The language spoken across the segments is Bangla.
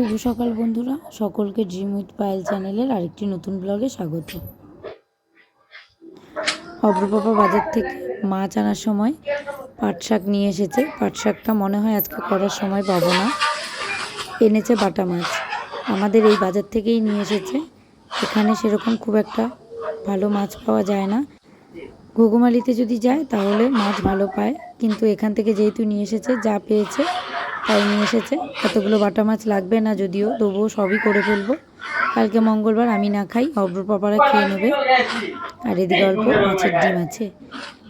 শুভ সকাল, বন্ধুরা। সকলকে ড্রিম উইথ পায়েল চ্যানেলের আরেকটি নতুন ব্লগে স্বাগত। অগ্রপাপা বাজার থেকে মাছ আনার সময় পাট শাক নিয়ে এসেছে। পাট শাকটা মনে হয় আজকে করার সময় পাবো না। এনেছে বাটা মাছ। আমাদের এই বাজার থেকেই নিয়ে এসেছে। এখানে সেরকম খুব একটা ভালো মাছ পাওয়া যায় না। ঘুঘুমালিতে যদি যায়, তাহলে মাছ ভালো পায়। কিন্তু এখান থেকে যেহেতু নিয়ে এসেছে, যা পেয়েছে তাই নিয়ে এসেছে। এতগুলো বাটা মাছ লাগবে না যদিও, তবুও সবই করে ফেলব। কালকে মঙ্গলবার আমি না খাই, অব্র পাপারা খেয়ে নেবে। আর এদিকে অল্প মাছের ডিম আছে।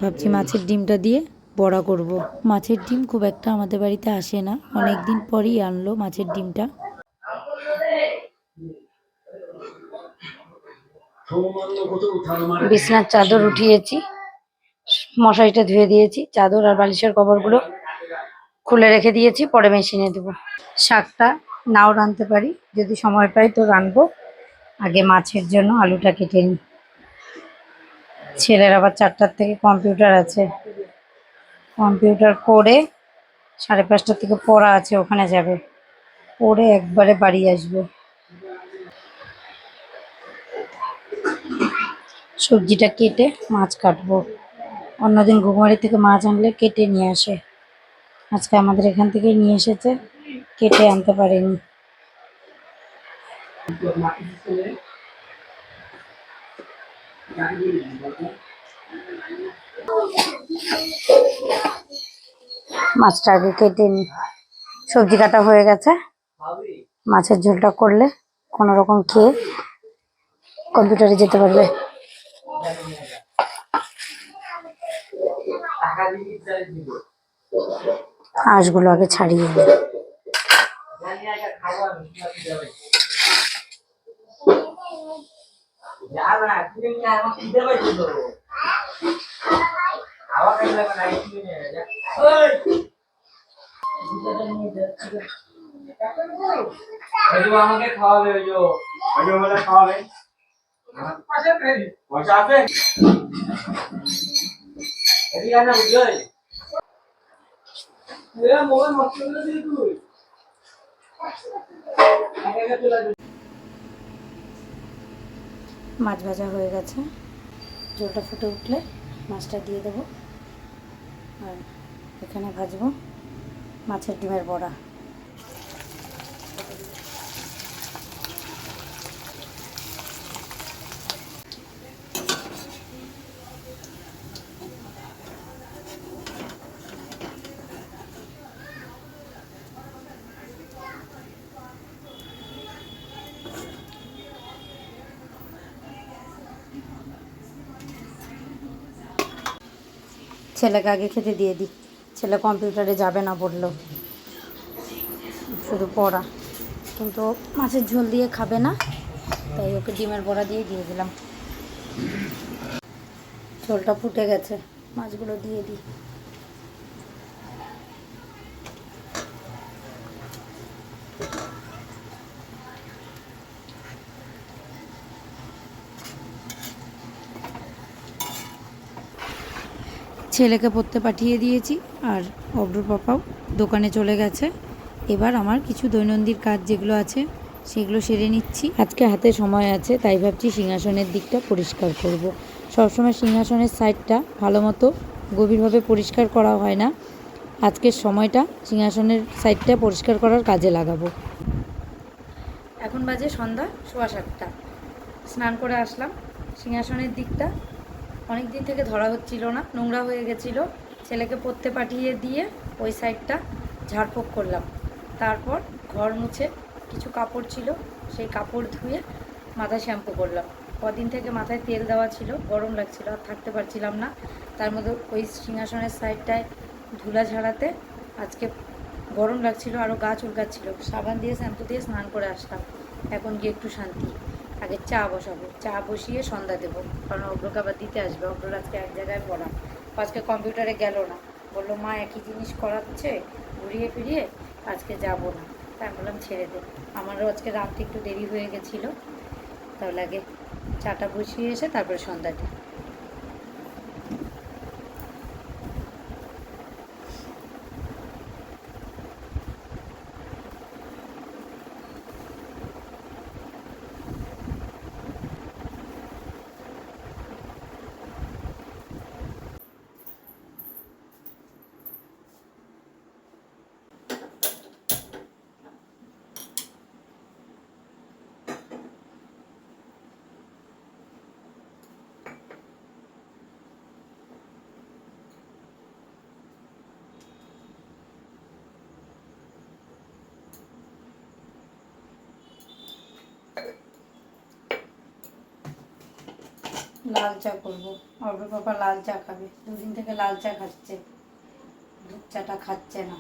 ভাবছি মাছের ডিমটা দিয়ে বড়া করব। মাছের ডিম খুব একটা আমাদের বাড়িতে আসে না। অনেক দিন পরই আনলো মাছের ডিমটা। বিছনার চাদর উঠিয়েছি, মশারিটা ধুয়ে দিয়েছি, চাদর আর বালিশের কভারগুলো খুলে রেখে দিয়েছি, পরে মেশিনে দেবো। শাকটা নাও রাঁধতে পারি, যদি সময় পাই তো রানবো আগে মাছের জন্য আলুটা কেটে নিই। ছেলের আবার চারটার থেকে কম্পিউটার আছে। কম্পিউটার করে সাড়ে পাঁচটার থেকে পড়া আছে, ওখানে যাবে। পড়ে একবারে বাড়ি আসবে। সবজিটা কেটে মাছ কাটবো। অন্যদিন ঘুমারি থেকে মাছ আনলে কেটে নিয়ে আসে। আজকে আমাদের এখান থেকে নিয়ে এসেছে, কেটে আনতে পারেনি। মাছটা আগে কেটে নি। সবজি কাটা হয়ে গেছে। মাছের ঝোলটা করলে কোনো রকম খেয়ে কম্পিউটারে যেতে পারবে। হাঁসগুলো আগে ছাড়িয়ে নিই। আমাকে খাওয়াবে ওই যে ওই যে খাওয়াবে মাছ ভাজা হয়ে গেছে। ঝোলটা ফুটে উঠলে মাছটা দিয়ে দেবো। আর এখানে ভাজবো মাছের ডিমের বড়া। ছেলেকে আগে খেতে দিয়ে দিই। ছেলে কম্পিউটারে যাবে না বলল। শুধু পড়া। কিন্তু মাছের ঝোল দিয়ে খাবে না, তাই ওকে ডিমের বড়া দিয়ে দিয়ে দিলাম। ঝোলটা ফুটে গেছে, মাছগুলো দিয়ে দিই। ছেলেকে পড়তে পাঠিয়ে দিয়েছি আর অব্র পাপাও দোকানে চলে গেছে। এবার আমার কিছু দৈনন্দিন কাজ যেগুলো আছে সেগুলো সেরে নিচ্ছি। আজকে হাতে সময় আছে, তাই ভাবছি সিংহাসনের দিকটা পরিষ্কার করব। সবসময় সিংহাসনের সাইডটা ভালো মতো গভীরভাবে পরিষ্কার করা হয় না। আজকের সময়টা সিংহাসনের সাইডটা পরিষ্কার করার কাজে লাগাবো। এখন বাজে সন্ধ্যা, সোয়া সাতটা। স্নান করে আসলাম। সিংহাসনের দিকটা অনেক দিন থেকে ধরা হচ্ছিল না, নোংরা হয়ে গেছিল। ছেলেকে পড়তে পাঠিয়ে দিয়ে ওই সাইডটা ঝাড়ফোঁক করলাম। তারপর ঘর মুছে কিছু কাপড় ছিল, সেই কাপড় ধুয়ে মাথায় শ্যাম্পু করলাম। কদিন থেকে মাথায় তেল দেওয়া ছিল, গরম লাগছিল, আর থাকতে পারছিলাম না। তার মধ্যে ওই সিংহাসনের সাইডটায় ধুলা ঝাড়াতে আজকে গরম লাগছিল আরও গা চুলকাচ্ছিল। সাবান দিয়ে শ্যাম্পু দিয়ে স্নান করে আসলাম। এখন গিয়ে একটু শান্তি। আগে চা বসাবো। চা বসিয়ে সন্ধ্যা দেবো। কারণ অগ্রকে আবার দিতে আসবে। অগ্রর আজকে এক জায়গায় পড়া। আজকে কম্পিউটারে গেল না। বলল, মা, একই জিনিস করাচ্ছে, ঘুরিয়ে ফিরিয়ে আজকে যাব না। তাই বললাম, ছেড়ে দে। আমারও আজকে রাত্রে একটু দেরি হয়ে গেছিল। তাহলে আগে চাটা বসিয়ে এসে তারপরে সন্ধ্যাটা। লাল চা করব। অল্প পাপা লাল চা খাবে। দুদিন থেকে লাল চা খাচ্ছে। দুধ চাটা খাচ্ছে না।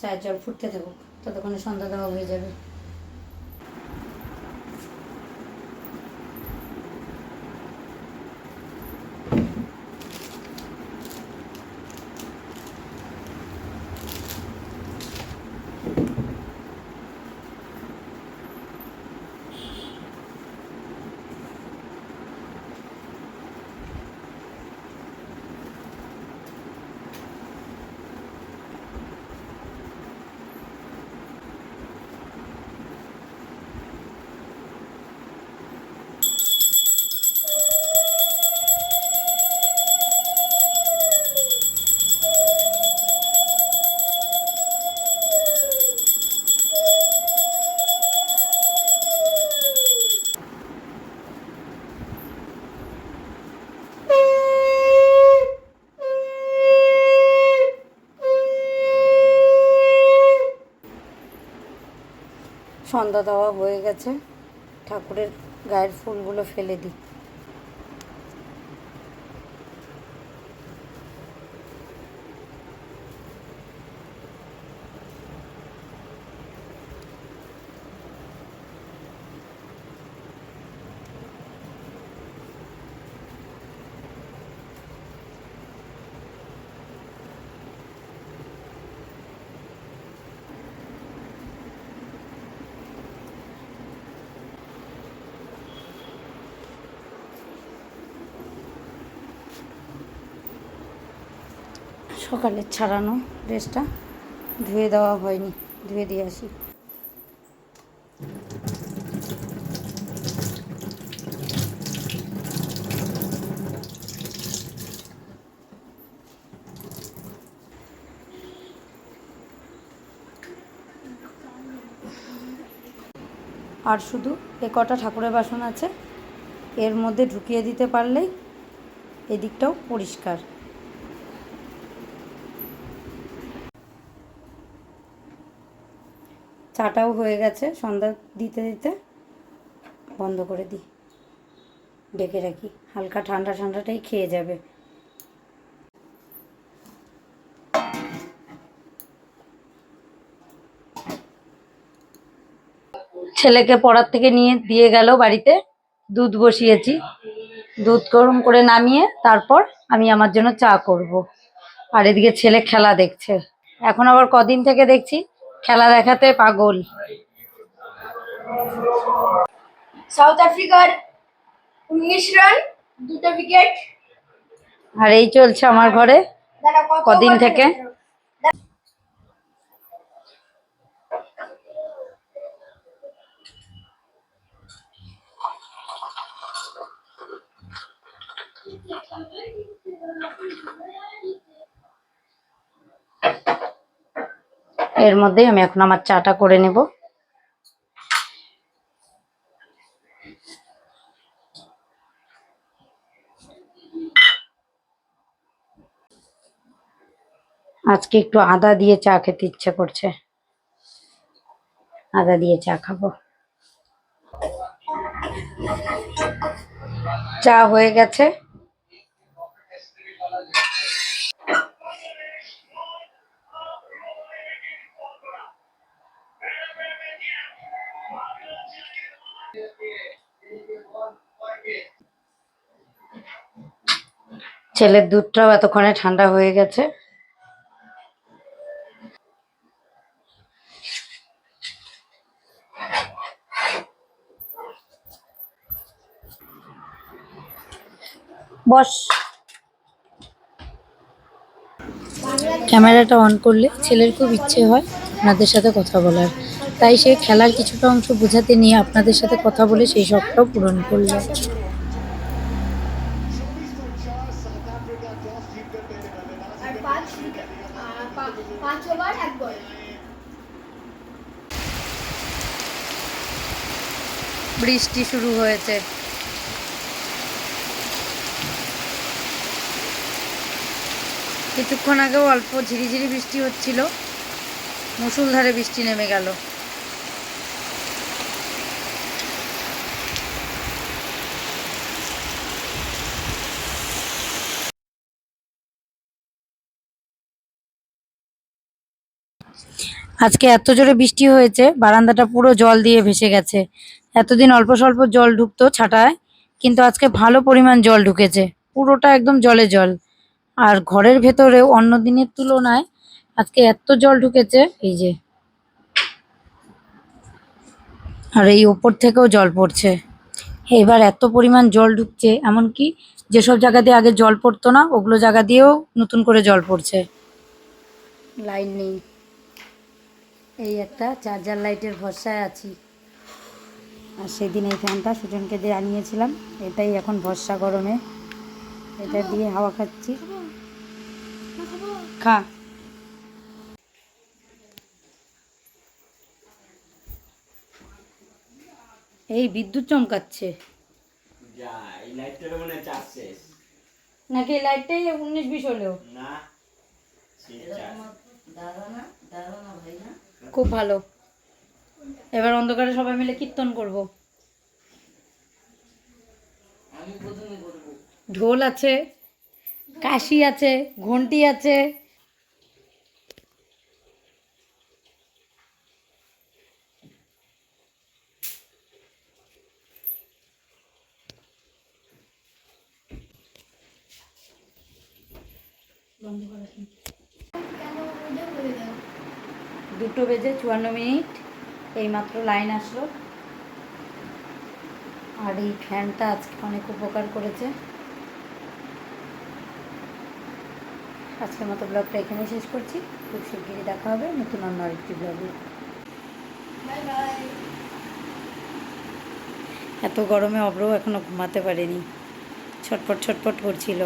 চায়ের জল ফুটতে দেবো ততক্ষণে সন্ধ্যা দেওয়া হয়ে যাবে। সন্ধ্যা দেওয়া হয়ে গেছে। ঠাকুরের গায়ের ফুলগুলো ফেলে দিই। সকালে ছাড়ানো ড্রেসটা। ধুয়ে দেওয়া হয়নি, ধুয়ে দিয়ে আসি। আর শুধু এ কটা ঠাকুরের বাসন আছে, এর মধ্যে ঢুকিয়ে দিতে পারলেই এদিকটাও পরিষ্কার। চাটাও হয়ে গেছে, সন্ধ্যা দিতে দিতে। বন্ধ করে দিই। ডেকে রাখি। হালকা ঠান্ডা ঠান্ডাটাই খেয়ে যাবে। ছেলেকে পড়ার থেকে নিয়ে দিয়ে গেল বাড়িতে। দুধ বসিয়েছি। দুধ গরম করে নামিয়ে তারপর আমি আমার জন্য চা করব। আর এদিকে ছেলে খেলা দেখছে। এখন আবার কদিন থেকে দেখছি খেলা দেখাতে পাগল। সাউথ আফ্রিকার উনিশ রান দুটো উইকেট আর এই চলছে আমার ঘরে। কদিন থেকে? এর মধ্যেই আমি এখন আমার চাটা করে নেব। আজকে একটু আদা দিয়ে চা খেতে ইচ্ছে করছে। আদা দিয়ে চা খাব। চা হয়ে গেছে। ছেলের দুধটাও এতক্ষণে ঠান্ডা হয়ে গেছে। বস। ক্যামেরাটা অন করলে ছেলের খুব ইচ্ছে হয় আপনাদের সাথে কথা বলার। তাই সে খেলার কিছুটা অংশ বোঝাতে নিয়ে আপনাদের সাথে কথা বলে সেই শখটাও পূরণ করল। বৃষ্টি শুরু হয়েছে। কিছুক্ষণ আগেও অল্প ঝিরিঝিরি বৃষ্টি হচ্ছিল। মুসুলধারে বৃষ্টি নেমে গেল। আজকে এত জোরে বৃষ্টি হয়েছে, বারান্দাটা পুরো জল দিয়ে ভেসে গেছে। এতদিন অল্প স্বল্প জল ঢুকতো ছাটায়, কিন্তু আজকে ভালো পরিমাণ জল ঢুকেছে। পুরোটা একদম জলে জল। আর ঘরের ভেতরেও অন্য দিনের তুলনায় আজকে এত জল ঢুকেছে, এই যে। আর এই ওপর থেকেও জল পড়ছে। এবার এত পরিমাণ জল ঢুকছে, এমনকি যেসব জায়গা দিয়ে আগে জল পড়তো না, ওগুলো জায়গা দিয়েও নতুন করে জল পড়ছে। লাইট নেই। এই একটা চার্জার লাইটের ভরসায় আছি। আর সেদিন এই ফ্যানটা সুজনকে দিয়ে আনিয়েছিলাম। এটাই এখন ভরসা গরমে। এটা দিয়ে হাওয়া খাচ্ছি। খা। এই বিদ্যুৎ চমকাচ্ছে। নাকি লাইটটাই উনিশ বিশ হলেও? খুব ভালো। এবার অন্ধকারে সবাই মিলে কীর্তন করব। ঢোল আছে কাশি আছে ঘন্টি আছে। দুটো বেজে চুয়ান্ন মিনিট। এইমাত্র লাইন আসলো। আর এই ফ্যানটা আজকে অনেক উপকার করেছে। আজকের মতো ব্লগটা এখানে শেষ করছি। খুব শিগগিরই দেখা হবে নতুন অন্য আরেকটি ব্লগে। এত গরমে অব্রও এখনও ঘুমাতে পারেনি। ছটপট ছটপট করছিল।